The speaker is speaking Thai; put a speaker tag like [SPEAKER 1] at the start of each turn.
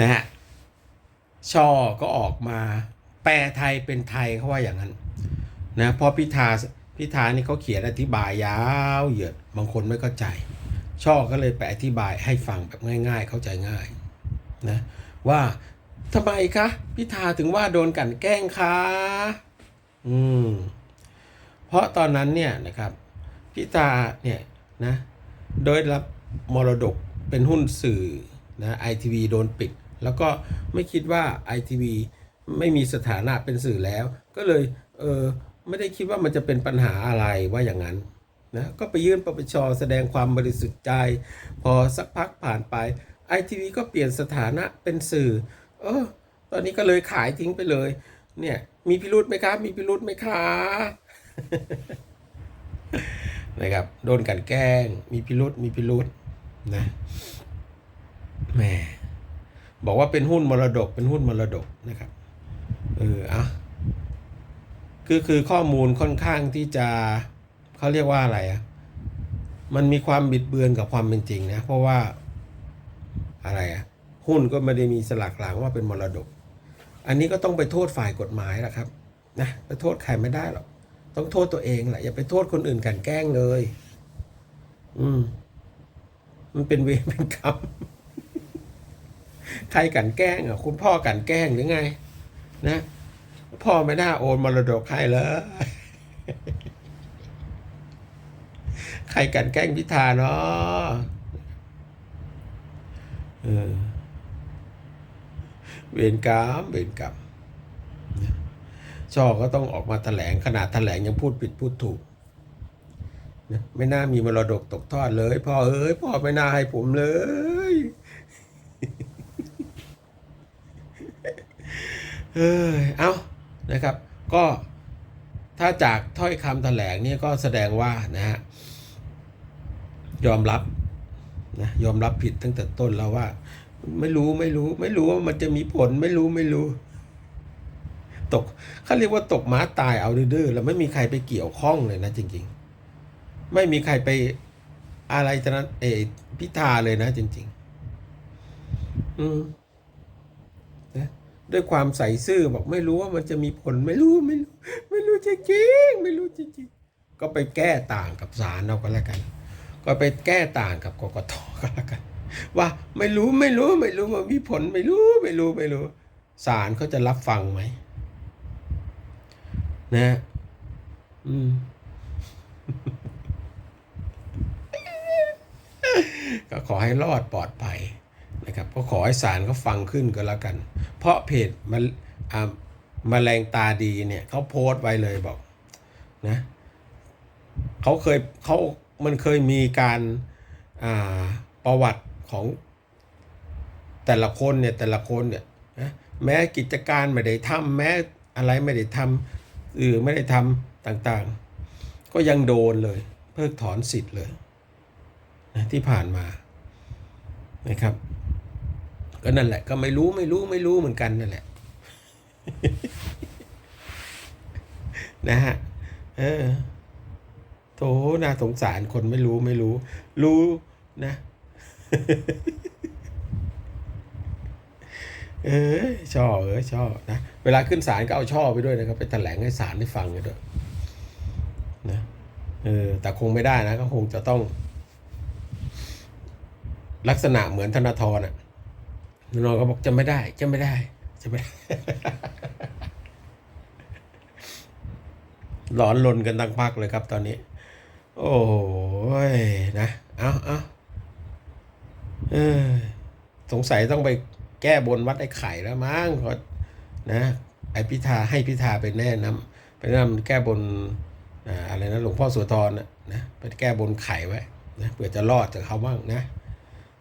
[SPEAKER 1] นะฮะช่อก็ออกมา แปลไทยเป็นไทยเขาว่าอย่างนั้นนะเพราะพิธาพิธานี่เขาเขียนอธิบายยาวเหยียดบางคนไม่เข้าใจ ช่อก็เลยไปอธิบายให้ฟังแบบง่าย ๆ เข้าใจง่ายนะว่าทำไมคะพิธาถึงว่าโดนกันแกล้งคะอืมเพราะตอนนั้นเนี่ยนะครับพิธาเนี่ยนะโดยรับ มรดกเป็นหุ้นสื่อนะไอทีวีโดนปิด แล้วก็ไม่คิดว่าไอทีวีไม่มีสถานะเป็นสื่อแล้ว ก็เลยเออไม่ได้คิดว่ามันจะเป็นปัญหาอะไรว่าอย่างนั้นนะก็ไปยื่นปปชแสดงความบริสุทธิ์ใจ พอสักพักผ่านไปไอทีวีก็เปลี่ยนสถานะเป็นสื่อ เออ ตอนนี้ก็เลยขายทิ้งไปเลย เนี่ย มีพิรุธไหมครับ มีพิรุธไหมคะนะครับ โดนกันแกล้ง มีพิรุษมีพิรุษ นะแหมบอกว่าเป็นหุ้นมรดกเป็นหุ้นมรดกนะครับเอออะคือคือข้อมูลค่อนข้างที่จะเขาเรียกว่าอะไรอะมันมีความบิดเบือนกับความเป็นจริงนะ เพราะว่าอะไรอะหุ้นก็ไม่ได้มีสลักหลังว่าเป็นมรดก อันนี้ก็ต้องไปโทษฝ่ายกฎหมายแหละครับนะไปโทษใครไม่ได้หรอกต้องโทษตัวเองแหละอย่าไปโทษคนอื่นกันแกล้งเลย อืม มันเป็นเวรเป็นกรรมใครกันแกล้งอะ คุณพ่อกันแกล้งหรือไง นะ พ่อไม่น่าโอนมรดกให้เลยใครกันแกล้งพิธาเนาะเออเวรกรรมเวรกรรมช่อก็ต้องออกมาแถลงขนาดแถลงยังพูดผิดพูดถูก ไม่น่ามีมรดกตกทอดเลย พ่อเอ้ยพ่อไม่น่าให้ผมเลย เอ้ยเอานะครับ ก็ถ้าจากถ้อยคำแถลงนี่ก็แสดงว่านะฮะยอมรับนะยอมรับผิดตั้งแต่ต้นแล้วว่า ไม่รู้ไม่รู้ ไม่รู้ว่ามันจะมีผลไม่รู้ไม่รู้ ตกเขาเรียกว่าตกม้าตายเอาดื้อๆแล้วไม่มีใครไปเกี่ยวข้องเลยนะจริง ไม่มีใครไปอะไรจะนั้นเออพิธาเลยนะจริง ๆ อืมนะด้วยความใส่ซื่อบอกไม่รู้ว่ามันจะมีผลไม่รู้ไม่รู้ ไม่รู้จริงๆไม่รู้จริงๆก็ไปแก้ต่างกับศาลเอาก็แล้วกัน ก็ไปแก้ต่างกับกกตก็แล้วกัน ว่าไม่รู้ไม่รู้ไม่รู้ว่ามีผลไม่รู้ไม่รู้ไม่รู้ศาลเขาจะรับฟังไหมนะ อืม ก็ขอให้รอดปลอดภัยนะครับก็ขอให้ศาลเขาฟังขึ้นก็แล้วกัน เพราะเพจมันมาแรงตาดีเนี่ยเขาโพสต์ไว้เลยบอกนะเขาเคยเขามันเคยมีการาประวัติของแต่ละคนเนี่ยแต่ละคนเนี่ยนะแม้กิจการไม่ได้ทำแม้อะไรไม่ได้ทำอือไม่ได้ทำต่างๆ ก็ยังโดนเลย เพิกถอนสิทธิ์เลยนะที่ผ่านมา นะครับ ก็นั่นแหละ ก็ไม่รู้ไม่รู้ไม่รู้เหมือนกันนั่นแหละนะฮะเออโถน่าสงสารคนไม่รู้ไม่รู้ รู้นะ เออช่อเออช่อนะ เวลาขึ้นศาลก็เอาช่อไปด้วยนะครับ ไปแถลงให้ศาลได้ฟังกันด้วยนะเออแต่คงไม่ได้นะ ก็คงจะต้อง ลักษณะเหมือนธนาธรอะธนาธรก็บอกจะไม่ได้จะไม่ได้จะไม่ได้หลอนลนกันตั้งพักเลยครับตอนนี้ โอ้ยนะเอาเอาเออสงสัยต้องไปแก้บนวัดไอ้ไข่แล้วมั้งเพราะนะ ไอพิธาให้พิธาไปแนะนำไปแนะนำแก้บนอ่าอะไรนะหลวงพ่อโสธรนะนะไปแก้บนไข่ไว้นะเผื่อจะรอดจากเขาบ้างนะ